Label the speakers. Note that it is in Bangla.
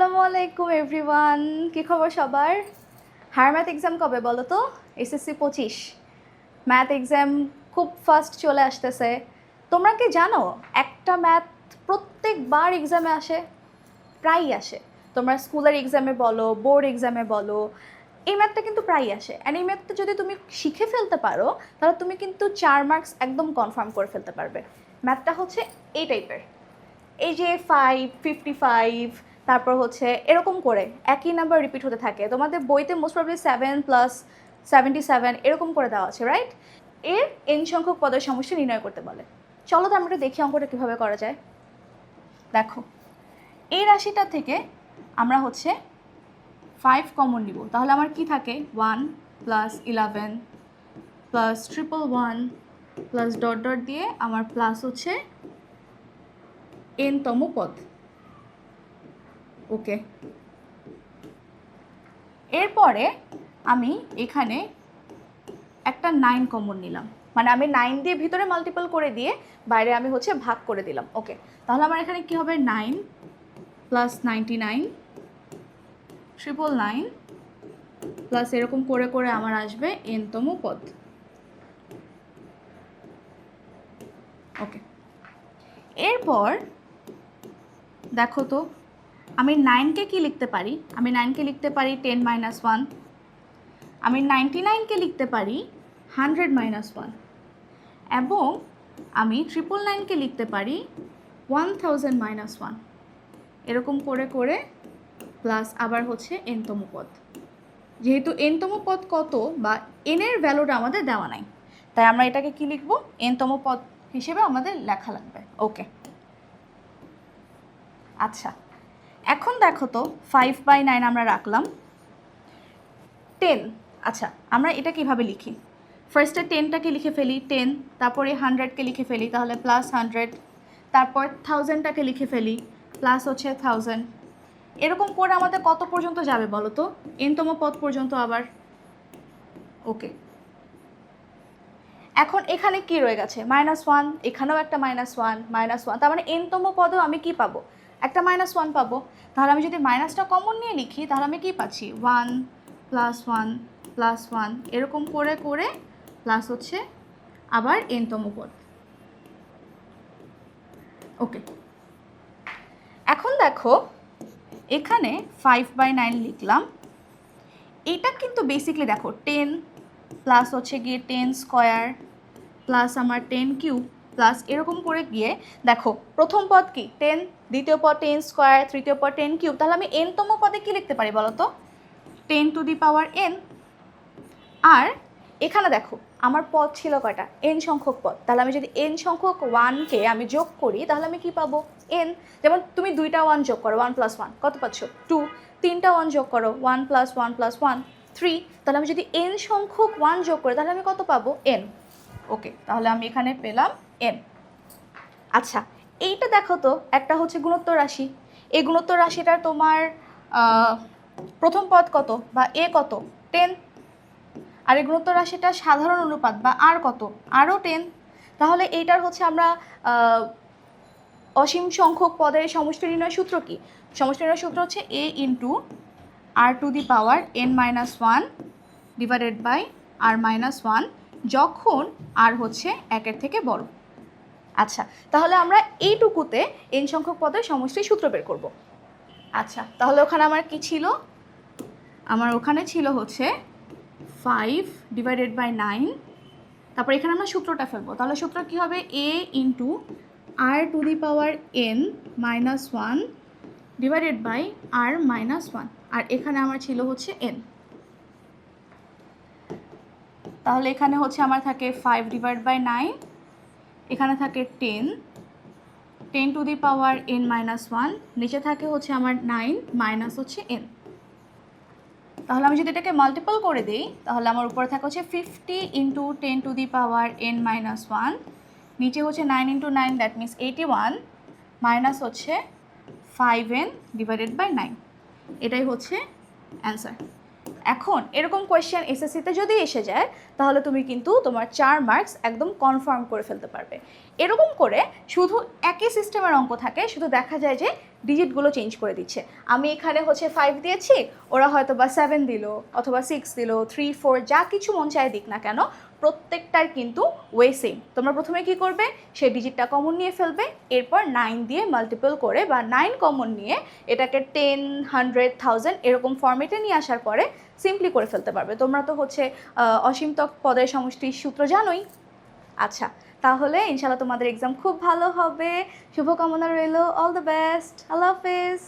Speaker 1: আসসালামু আলাইকুম এভরিওয়ান কী খবর সবার? হায়ার ম্যাথ এক্সাম কবে বলো তো? এসএসসি পঁচিশ। ম্যাথ এক্সাম খুব ফাস্ট চলে আসতেছে। তোমরা কি জানো, একটা ম্যাথ প্রত্যেকবার এক্সামে আসে, প্রায়ই আসে। তোমরা স্কুলের এক্সামে বলো বোর্ড এক্সামে বলো, এই ম্যাথটা কিন্তু প্রায়ই আসে। অ্যান্ড এই ম্যাথটা যদি তুমি শিখে ফেলতে পারো, তাহলে তুমি কিন্তু চার মার্কস একদম কনফার্ম করে ফেলতে পারবে। ম্যাথটা হচ্ছে এই টাইপের এই যে ফাইভ ফিফটি ফাইভ তারপর হচ্ছে এরকম করে, একই নাম্বার রিপিট হতে থাকে। তোমাদের বইতে most probably seven plus seventy seven এরকম করে দেওয়া আছে রাইট এর এন সংখ্যক পদের সমস্যা নির্ণয় করতে বলে। চলো তো আমরা দেখি অঙ্কটা কীভাবে করা যায়। দেখো এই রাশিটা থেকে আমরা হচ্ছে ফাইভ কমন নিব। তাহলে আমার কি থাকে? One plus eleven plus triple one plus dot dot দিয়ে আমার প্লাস হচ্ছে এনতম পদ। ওকে। এরপরে আমি এখানে একটা নাইন কমন নিলাম। মানে আমি নাইন দিয়ে ভিতরে মাল্টিপল করে দিয়ে বাইরে আমি হচ্ছে ভাগ করে দিলাম। ওকে, তাহলে আমার এখানে কি হবে? Nine plus ninety nine triple nine plus এরকম করে করে আমার আসবে এনতম পদ। ওকে, এরপর দেখো তো আমি নাইনকে কি লিখতে পারি? আমি নাইনকে লিখতে পারি টেন মাইনাস ওয়ান আমি নাইনটি নাইনকে লিখতে পারি হান্ড্রেড মাইনাস ওয়ান এবং আমি ট্রিপল নাইনকে লিখতে পারি ওয়ান থাউজেন্ড মাইনাস ওয়ান এরকম করে করে প্লাস আবার হচ্ছে এনতম পদ। যেহেতু এনতম পদ কত বা এনের ভ্যালুটা আমাদের দেওয়া নাই, তাই আমরা এটাকে কি লিখব? এনতম পদ হিসেবে আমাদের লেখা লাগবে। ওকে আচ্ছা। এখন দেখো তো ফাইভ বাই নাইন আমরা রাখলাম। টেন আচ্ছা আমরা এটা কীভাবে লিখি? ফার্স্টে টেনটাকে লিখে ফেলি টেন তারপরে হান্ড্রেডকে লিখে ফেলি, তাহলে প্লাস হান্ড্রেড তারপর থাউজেন্ডটাকে লিখে ফেলি প্লাস হচ্ছে থাউজেন্ড এরকম করে আমাদের কত পর্যন্ত যাবে বলো তো? এনতম পদ পর্যন্ত আবার। ওকে এখন এখানে কি রয়ে গেছে? মাইনাস ওয়ান এখানেও একটা মাইনাস ওয়ান মাইনাস ওয়ান তার মানে এনতম পদেও আমি কি পাবো? একটা মাইনাস ওয়ান পাবো। তাহলে আমি যদি মাইনাসটা কমন নিয়ে লিখি, তাহলে আমি কি পাচ্ছি? One plus one plus one এরকম করে করে প্লাস হচ্ছে আবার এনতম পদ। ওকে এখন দেখো, এখানে ফাইভ বাই নাইন লিখলাম। এটা কিন্তু বেসিকলি দেখো টেন প্লাস হচ্ছে গিয়ে টেন স্কোয়ার প্লাস আমার টেন কিউব প্লাস এরকম করে গিয়ে দেখো, প্রথম পদ কি? টেন দ্বিতীয় পদ টেন স্কোয়ার তৃতীয় পদ টেন কিউব তাহলে আমি এনতম পদে কি লিখতে পারি বলো তো ten to the power N আর এখানে দেখো, আমার পদ ছিল কয়টা? এন সংখ্যক পদ। তাহলে আমি যদি এন সংখ্যক ওয়ানকে আমি যোগ করি, তাহলে আমি কি পাবো? এন যেমন তুমি দুইটা ওয়ান যোগ করো ওয়ান প্লাস ওয়ান কত পাচ্ছ? টু তিনটা ওয়ান যোগ করো one plus one plus one three তাহলে আমি যদি এন সংখ্যক ওয়ান যোগ করি, তাহলে আমি কত পাবো? এন ওকে তাহলে আমি এখানে পেলাম এন আচ্ছা এইটা দেখো তো, একটা হচ্ছে গুণোত্তর রাশি। এই গুণোত্তর রাশিটার তোমার প্রথম পদ কত বা এ কত? টেন আর এই গুণোত্তর রাশিটা সাধারণ অনুপাত বা আর কত? আরও টেন তাহলে এইটার হচ্ছে আমরা অসীম সংখ্যক পদের সমষ্টি নির্ণয় সূত্র কি? সমষ্টি নির্ণয় সূত্র হচ্ছে A into R to the power N minus one divided by R minus one যখন আর হচ্ছে একের থেকে বড়। আচ্ছা তাহলে আমরা এইটুকুতে এন সংখ্যক পদের সমষ্টির সূত্র বের করব। আচ্ছা তাহলে ওখানে আমার কি ছিল? আমার ওখানে ছিল হচ্ছে ফাইভ ডিভাইডেড বাই নাইন তারপর এখানে আমরা সূত্রটা ফেলব। তাহলে সূত্র কী হবে? A into R to the power N minus one divided by R minus one আর এখানে আমার ছিল হচ্ছে এন তাহলে এখানে হচ্ছে আমার থাকে ফাইভ ডিভাইড বাই নাইন এখানে থাকে ten ten to the power N minus one নিচে থাকে হচ্ছে আমার নাইন মাইনাস হচ্ছে এন তাহলে আমি যদি এটাকে মাল্টিপল করে দিই, তাহলে আমার উপরে থাকে হচ্ছে fifty into ten to the power N minus one নিচে হচ্ছে nine into nine that means eighty one minus হচ্ছে five N divided by nine এটাই হচ্ছে অ্যান্সার এখন এরকম কোয়েশ্চেন এসএসসিতে যদি এসে যায়, তাহলে তুমি কিন্তু তোমার চার মার্কস একদম কনফার্ম করে ফেলতে পারবে। এরকম করে শুধু একই সিস্টেমের অঙ্ক থাকে, শুধু দেখা যায় যে ডিজিটগুলো চেঞ্জ করে দিচ্ছে। আমি এখানে হচ্ছে ফাইভ দিয়েছি, ওরা হয়তো বা সেভেন দিল, অথবা সিক্স দিল থ্রি ফোর যা কিছু মন চায় দিক না কেন প্রত্যেকটার কিন্তু ওয়ে সেম তোমরা প্রথমে কি করবে? সেই ডিজিটটা কমন নিয়ে ফেলবে এরপর নাইন দিয়ে মাল্টিপল করে বা নাইন কমন নিয়ে এটাকে টেন হান্ড্রেড থাউজেন্ড এরকম ফর্মেটে নিয়ে আসার পরে সিম্পলি করে ফেলতে পারবে। তোমরা তো হচ্ছে আহ, অসীম তক পদের সমষ্টির সূত্র জানোই। আচ্ছা তাহলে ইনশাল্লাহ তোমাদের এক্সাম খুব ভালো হবে। শুভকামনা রইল। অল দ্য বেস্ট আল্লাহ হাফেজ